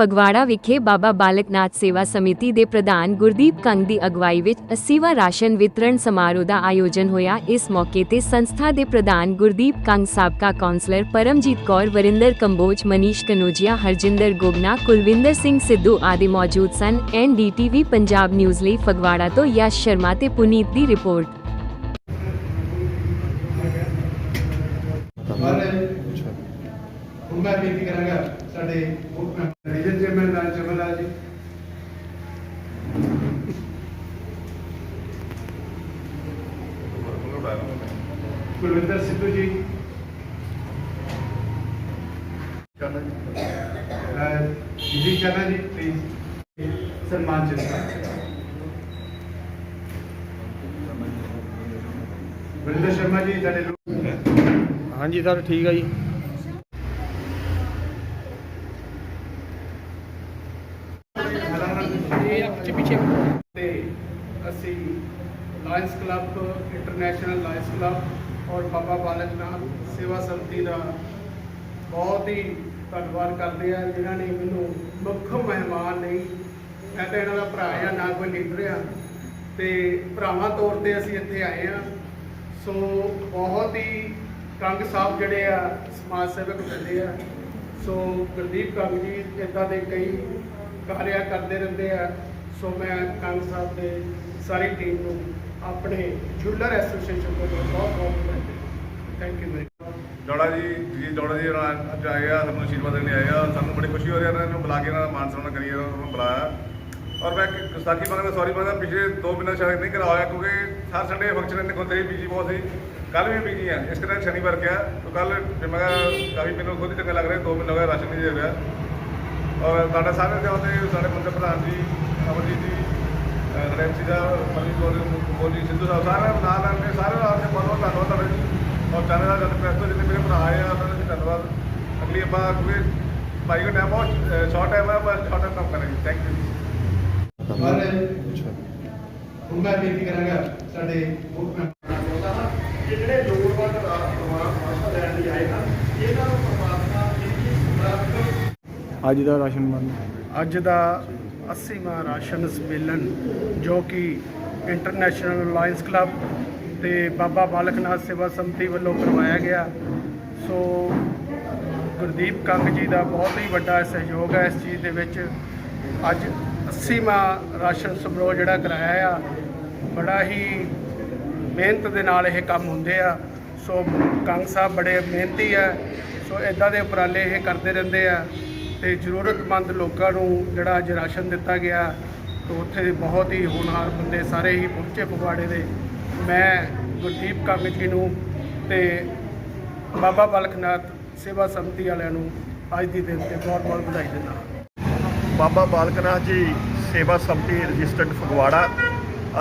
ਫਗਵਾੜਾ ਵਿਖੇ ਬਾਬਾ ਬਾਲਕਨਾਥ ਸੇਵਾ ਸਮਿਤੀ ਦੇ ਪ੍ਰਧਾਨ ਗੁਰਦੀਪ ਕੰਗ ਦੀ ਅਗਵਾਈ ਵਿੱਚ 80ਵਾਂ ਰਾਸ਼ਨ ਵਿਤਰਣ ਸਮਾਰੋਹ ਦਾ ਆਯੋਜਨ ਹੋਇਆ। ਇਸ ਮੌਕੇ ਤੇ ਸੰਸਥਾ ਦੇ ਪ੍ਰਧਾਨ ਗੁਰਦੀਪ ਕੰਗ, ਸਾਬਕਾ ਕੌਂਸਲਰ ਪਰਮਜੀਤ ਕੌਰ, ਵਰਿੰਦਰ ਕੰਬੋਜ, ਮਨੀਸ਼ ਕਨੋਜੀਆ, ਹਰਜਿੰਦਰ ਗੋਗਨਾ, ਕੁਲਵਿੰਦਰ ਸਿੰਘ ਸਿੱਧੂ ਆਦਿ ਮੌਜੂਦ ਸਨ। ਐਨਡੀਟੀਵੀ ਪੰਜਾਬ ਨਿਊਜ਼ ਲਈ ਫਗਵਾੜਾ ਤੋਂ ਯਸ਼ ਸ਼ਰਮਾ ਤੇ ਪੁਨੀਤ ਦੀ ਰਿਪੋਰਟ। ਹੁਣ ਮੈਂ ਬੇਨਤੀ ਕਰਾਂਗਾ ਸਾਡੇ ਮੁੱਖ ਰੀਜਨ ਚੇਅਰਮੈਨ ਰਾਜ ਚਮਲਾ ਜੀ। ਕੁਲਵਿੰਦਰ ਸਿੱਧੂ ਜੀ। ਅਹ, ਜੀ ਚਾਨਾ ਜੀ ਪਲੀਜ਼ ਸਨਮਾਨ ਚਿੰਤਾ ਵਰਿੰਦਰ ਸ਼ਰਮਾ ਜੀ ਸਾਡੇ ਹਾਂਜੀ ਸਰ, ਠੀਕ ਆ ਜੀ। ਇਹ ਪਿੱਛੇ ਤੇ ਅਸੀਂ lions club, international lions club ਔਰ ਬਾਬਾ ਬਾਲਕ ਨਾਥ ਸੇਵਾ ਸੰਮਤੀ ਦਾ ਬਹੁਤ ਹੀ ਧੰਨਵਾਦ ਕਰਦੇ ਆ ਜਿਨ੍ਹਾਂ ਨੇ ਮੈਨੂੰ ਮੁੱਖ ਮਹਿਮਾਨ ਨਹੀਂ, ਮੈਂ ਤਾਂ ਇਹਨਾਂ ਦਾ ਭਰਾ ਆ ਨਾ ਕੋਈ ਲੀਡਰ ਆ ਤੇ ਭਰਾਵਾਂ ਤੌਰ ਤੇ ਅਸੀਂ ਇੱਥੇ ਆਏ ਆ ਸੋ ਬਹੁਤ ਹੀ ਕੰਗ ਸਾਹਿਬ ਜਿਹੜੇ ਆ, ਸਮਾਜ ਸੇਵਕ ਬੰਦੇ ਆ। ਸੋ ਗੁਰਦੀਪ ਕੰਗ ਜੀ, ਇਦਾਂ ਦੇ ਕਈ ਕਾਰਿਆ ਕਰਦੇ ਰਹਿੰਦੇ ਆ। ਸੋ ਮੈਂ ਕੰਗ ਸਾਹਿਬ ਦੇ ਸਾਰੀ ਟੀਮ ਨੂੰ ਆਪਣੇ ਜੁਲਰ ਐਸੋਸੀਏਸ਼ਨ ਤੋਂ ਬਹੁਤ ਬਹੁਤ ਥੈਂਕ ਯੂ ਵੈਰੀ ਜੀ ਜੀ ਜੋੜਾ ਜੀ ਅੱਜ ਆਏ ਆ, ਸਾਨੂੰ ਆਸ਼ੀਰਵਾਦ ਦੇਣ ਆਏ ਆ। ਸਾਨੂੰ ਬੜੀ ਖੁਸ਼ੀ ਹੋ ਰਹੀ ਹੈ ਇਹਨਾਂ ਨੂੰ ਬੁਲਾ ਕੇ ਇਹਨਾਂ ਦਾ ਮਾਨ ਸਨਮਾਨ ਕਰੀਏ ਉਹਨਾਂ ਨੂੰ ਬੁਲਾਇਆ। ਔਰ ਮੈਂ ਇੱਕ ਗੁਸਤਾਖੀ ਮੰਗਦਾ ਸੌਰੀ ਮੰਗਦਾ, ਪਿਛਲੇ 2 ਮਹੀਨਾ ਸ਼ਾਇਦ ਨਹੀਂ ਕਰਾਇਆ ਕਿਉਂਕਿ ਹਰ ਸੰਡੇ ਫੰਕਸ਼ਨ ਇੰਨੇ ਹੁੰਦੇ ਸੀ ਬੀਜੀ ਬਹੁਤ ਸੀ। ਕੱਲ ਵੀ ਬੀਜੀ ਆ, ਇਸ ਕਰਕੇ ਸ਼ਨੀਵਾਰ ਗਿਆ ਤਾਂ ਕੱਲ ਮੈਂ ਕਿਹਾ, ਕਾਫੀ ਮੈਨੂੰ ਖੁਦ ਹੀ ਚੰਗਾ ਲੱਗ ਰਿਹਾ 2 ਮਹੀਨੇ ਹੋ ਗਏ ਰਾਸ਼ਨ ਨਹੀਂ ਦੇ ਰਿਹਾ ਔਰ ਤੁਹਾਡਾ ਸਾਰਿਆਂ ਦੇ ਹੁੰਦੇ ਸਾਡੇ ਮੰਤਰੀ ਪ੍ਰਧਾਨ ਜੀ, ਅਮਰਜੀਤ ਜੀ ਸਾਡੇ ਐਮਸੀ ਦਾ ਮਨਜੀਤ ਕੌਰ ਜੀ ਕਪੂਰ ਜੀ, ਸਿੱਧੂ ਸਾਹਿਬ ਸਾਰੇ ਨਾਲ ਨਾਲ ਕੇ ਸਾਰੇ ਨਾਲ ਕੇ ਬਹੁਤ ਬਹੁਤ ਧੰਨਵਾਦ ਤੁਹਾਡਾ ਜੀ। ਔਰ ਚੈਨਲ ਦਾ ਜਦ ਪ੍ਰੈਸ ਤੋਂ ਜਿੰਨੇ ਮੇਰੇ ਭਰਾ ਆਏ ਆ, ਉਹਨਾਂ ਦਾ ਧੰਨਵਾਦ। ਅਗਲੀ ਆਪਾਂ ਕਿਉਂਕਿ ਭਾਈ ਦਾ ਟਾਈਮ ਬਹੁਤ ਸ਼ਾਰਟ ਟਾਈਮ ਹੈ ਬਸ ਸ਼ਾਰਟ ਟਾਈਮ ਕੰਮ ਕਰਾਂਗੇ ਥੈਂਕ ਯੂ ਹੁਣ ਮੈਂ ਬੇਨਤੀ ਕਰਾਂਗਾ ਸਾਡੇ ਮੁੱਖ ਮਹਿਮਾਨ ਜਿਹੜੇ ਲੋੜਵੰਦ ਪਰਿਵਾਰ ਆਸਰਾ ਲੈਣ ਲਈ ਆਏ ਹਨ ਇਹਨਾਂ ਨੂੰ ਪਰਮਾਤਮਾ ਇੰਨੀ ਸਮਰੱਥ ਅੱਜ ਦਾ ਰਾਸ਼ਨ ਬੰਦ ਅੱਜ ਦਾ 80ਵਾਂ ਰਾਸ਼ਨ ਸੰਮੇਲਨ, ਜੋ ਕਿ ਇੰਟਰਨੈਸ਼ਨਲ ਲਾਇੰਸ ਕਲੱਬ ਤੇ ਬਾਬਾ ਬਾਲਕ ਨਾਥ ਸੇਵਾ ਸੰਮਤੀ ਵੱਲੋਂ ਕਰਵਾਇਆ ਗਿਆ। ਸੋ ਗੁਰਦੀਪ ਕੰਗ ਜੀ ਦਾ ਬਹੁਤ ਹੀ ਵੱਡਾ ਸਹਿਯੋਗ ਹੈ ਇਸ ਚੀਜ਼ ਦੇ ਵਿੱਚ। ਅੱਜ 80ਵਾਂ ਰਾਸ਼ਨ ਸਮਾਰੋਹ ਜਿਹੜਾ ਕਰਾਇਆ ਆ, ਬੜਾ ਹੀ ਮਿਹਨਤ ਦੇ ਨਾਲ ਇਹ ਕੰਮ ਹੁੰਦੇ ਆ। ਸੋ ਕੰਗ ਸਾਹਿਬ ਬੜੇ ਮਿਹਨਤੀ ਆ। ਸੋ ਇਦਾਂ ਦੇ ਉਪਰਾਲੇ ਇਹ ਕਰਦੇ ਰਹਿੰਦੇ ਆ। ਤੇ ਜ਼ਰੂਰਤਮੰਦ ਲੋਕਾਂ ਨੂੰ ਜਿਹੜਾ ਅੱਜ ਰਾਸ਼ਨ ਦਿੱਤਾ ਗਿਆ ਤੇ ਉੱਥੇ ਬਹੁਤ ਹੀ ਹੋਣਹਾਰ ਬੰਦੇ ਸਾਰੇ ਹੀ ਪਹੁੰਚੇ ਫਗਵਾੜੇ ਦੇ। ਮੈਂ ਗੁਰਦੀਪ ਕੰਗ ਜੀ ਨੂੰ ਤੇ ਬਾਬਾ ਬਲਖਨਾਥ ਸੇਵਾ ਸੰਮਤੀ ਵਾਲਿਆਂ ਨੂੰ ਅੱਜ ਦੀ ਦਿਨ ਤੇ ਬਹੁਤ ਬਹੁਤ ਵਧਾਈ ਦਿੰਦਾ ਬਾਬਾ ਬਾਲਕਨਾਥ ਜੀ ਸੇਵਾ ਸੰਮਤੀ ਰਜਿਸਟਰਡ ਫਗਵਾੜਾ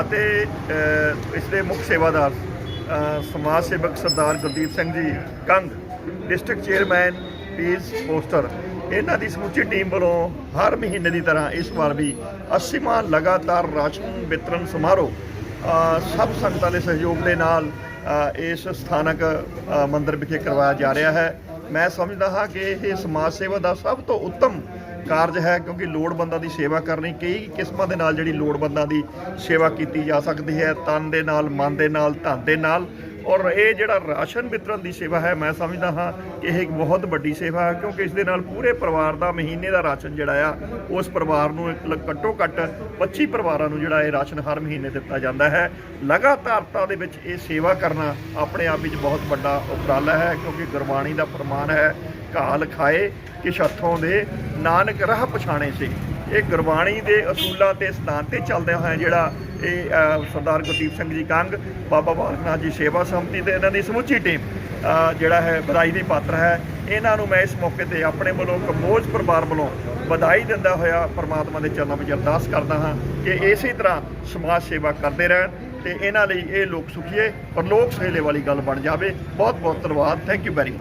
ਅਤੇ ਅ, ਇਸ ਦੇ ਮੁੱਖ ਸੇਵਾਦਾਰ ਸਮਾਜ ਸੇਵਕ Sardar Gurdeep Singh ji Kang district chairman peace poster ਇਹਨਾਂ ਦੀ ਸਮੁੱਚੀ ਟੀਮ ਵੱਲੋਂ ਹਰ ਮਹੀਨੇ ਦੀ ਤਰ੍ਹਾਂ ਇਸ ਵਾਰ ਵੀ 80ਵਾਂ ਲਗਾਤਾਰ ਰਾਸ਼ਨ ਵਿਤਰਨ ਸਮਾਰੋਹ ਸਭ ਸੰਗਤਾਂ ਦੇ ਸਹਿਯੋਗ ਦੇ ਨਾਲ ਇਸ ਸਥਾਨਕ ਅ, ਮੰਦਿਰ ਵਿਖੇ ਕਰਵਾਇਆ ਜਾ ਰਿਹਾ ਹੈ। ਮੈਂ ਸਮਝਦਾ ਹਾਂ ਕਿ ਇਹ ਸਮਾਜ ਸੇਵਾ ਦਾ ਸਭ ਤੋਂ ਉੱਤਮ ਕਾਰਜ ਹੈ ਕਿਉਂਕਿ ਲੋੜਵੰਦਾਂ ਦੀ ਸੇਵਾ ਕਰਨੀ ਕਈ ਕਿਸਮਾਂ ਦੇ ਨਾਲ ਜਿਹੜੀ ਲੋੜਵੰਦਾਂ ਦੀ ਸੇਵਾ ਕੀਤੀ ਜਾ ਸਕਦੀ ਹੈ। ਤਨ ਦੇ ਨਾਲ ਮਨ ਦੇ ਨਾਲ ਧਨ ਦੇ ਨਾਲ ਔਰ ਇਹ ਜਿਹੜਾ ਰਾਸ਼ਨ ਵਿਤਰਨ ਦੀ ਸੇਵਾ ਹੈ, ਮੈਂ ਸਮਝਦਾ ਹਾਂ ਕਿ ਇਹ ਇੱਕ ਬਹੁਤ ਵੱਡੀ ਸੇਵਾ ਹੈ, ਕਿਉਂਕਿ ਇਸ ਦੇ ਨਾਲ ਪੂਰੇ ਪਰਿਵਾਰ ਦਾ ਮਹੀਨੇ ਦਾ ਰਾਸ਼ਨ ਜਿਹੜਾ ਆ, ਉਸ ਪਰਿਵਾਰ ਨੂੰ ਇੱਕ ਘੱਟੋ ਘੱਟ 25 ਪਰਿਵਾਰਾਂ ਨੂੰ ਜਿਹੜਾ ਇਹ ਰਾਸ਼ਨ ਹਰ ਮਹੀਨੇ ਦਿੱਤਾ ਜਾਂਦਾ ਹੈ। ਲਗਾਤਾਰਤਾ ਦੇ ਵਿੱਚ ਇਹ ਸੇਵਾ ਕਰਨਾ ਆਪਣੇ ਆਪ ਵਿੱਚ ਬਹੁਤ ਵੱਡਾ ਉਪਰਾਲਾ ਹੈ, ਕਿਉਂਕਿ ਗੁਰਬਾਣੀ ਦਾ ਫਰਮਾਨ ਹੈ ਕਾਲ ਖਾਏ ਕਿ ਛੱਥੋਂ ਦੇ ਨਾਨਕ ਰਾਹ ਪਛਾਣੇ ਸੀ। ਇਹ ਗੁਰਬਾਣੀ ਦੇ ਅਸੂਲਾਂ ਤੇ ਸਿਧਾਂਤ ਤੇ ਚੱਲਦੇ ਹੋਏ ਜਿਹੜਾ ਇਹ ਸਰਦਾਰ ਗੁਰਦੀਪ ਸਿੰਘ ਜੀ ਕੰਗ, ਬਾਬਾ ਬਾਲਕਨਾਥ ਜੀ ਸੇਵਾ ਸੰਮਤੀ ਤੇ ਇਹਨਾਂ ਦੀ ਸਮੁੱਚੀ ਟੀਮ ਜਿਹੜਾ ਹੈ ਵਧਾਈ ਦੀ ਪਾਤਰ ਹੈ। ਇਹਨਾਂ ਨੂੰ ਮੈਂ ਇਸ ਮੌਕੇ ਤੇ ਆਪਣੇ ਵੱਲੋਂ ਕੰਬੋਜ ਪਰਿਵਾਰ ਵੱਲੋਂ ਵਧਾਈ ਦਿੰਦਾ ਹੋਇਆ ਪਰਮਾਤਮਾ ਦੇ ਚਰਨਾਂ ਵਿੱਚ ਅਰਦਾਸ ਕਰਦਾ ਹਾਂ ਕਿ ਇਸੇ ਤਰ੍ਹਾਂ ਸਮਾਜ ਸੇਵਾ ਕਰਦੇ ਰਹਿਣ ਤੇ ਇਹਨਾਂ ਲਈ ਇਹ ਲੋਕ ਸੁਖੀਏ ਪਰ ਲੋਕ ਸਹੇਲੇ ਵਾਲੀ ਗੱਲ ਬਣ ਜਾਵੇ। ਬਹੁਤ ਬਹੁਤ ਧੰਨਵਾਦ। Thank you very much